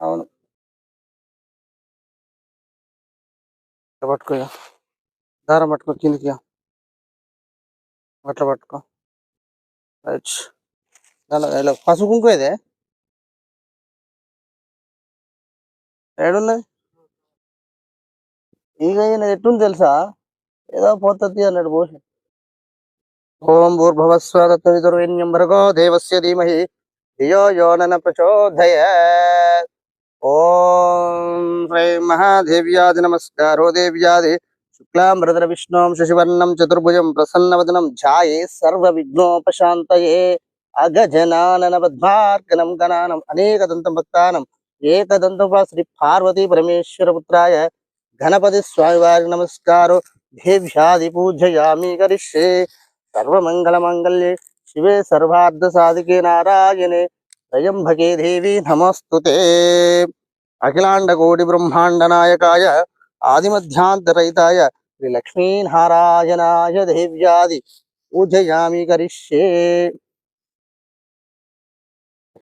అవును. పట్టుకో దారం పట్టుకో కిందికి అట్లా పట్టుకో. రైట్ దానిలో ఇలా పసుపు కుంకుమ ఇదే? ఏడున్నది? ఇక ఈయన ఎట్టుంది తెలుసా? ఏదో పోతుంది అన్నాడు భూషణ్ ఓం భూర్భవస్వరత్వరితుర్వేణ్యం భర్గో దేవస్య ధీమహి. ధియో యో నన ఓం శ్రీం మహాదేవ్యాది నమస్కారో దేవ్యాది శుక్లాం భరద్ర విష్ణుం శశివర్ణం చతుర్భుజం ప్రసన్నవదనం ధ్యాయే సర్వ విఘ్నోపశాంతయే అగజనానన పద్మార్గనం గణానం అనేకదంతం భక్తానం ఏకదంతం శ్రీ పార్వతీ పరమేశ్వరపుత్రాయ గణపతి స్వామివారి నమస్కారో దేవ్యాది పూజయామి కరిష్యే సర్వమంగళమంగళ్యే శివే शिवे सर्वार्धसाधिके नारायणे। दयम्भके देवी नमस्तुते। अखिलाण्डकोटिब्रह्माण्डनायकाय आदिमध्यान्तरहिताय श्रीलक्ष्मीनारायणाय देव्यादि। पूजयामि करिष्ये।